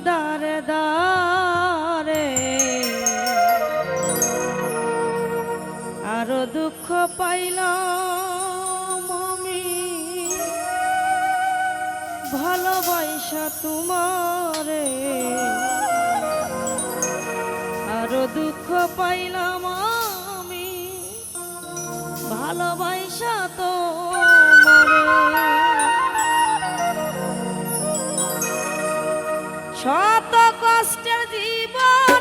দারে দারে আরও দুঃখ পাইলাম আমি। ভালোবাসা তোমারে। আরও দুঃখ পাইলাম আমি। ভালোবাসা তো কষ্টের জীবন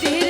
did.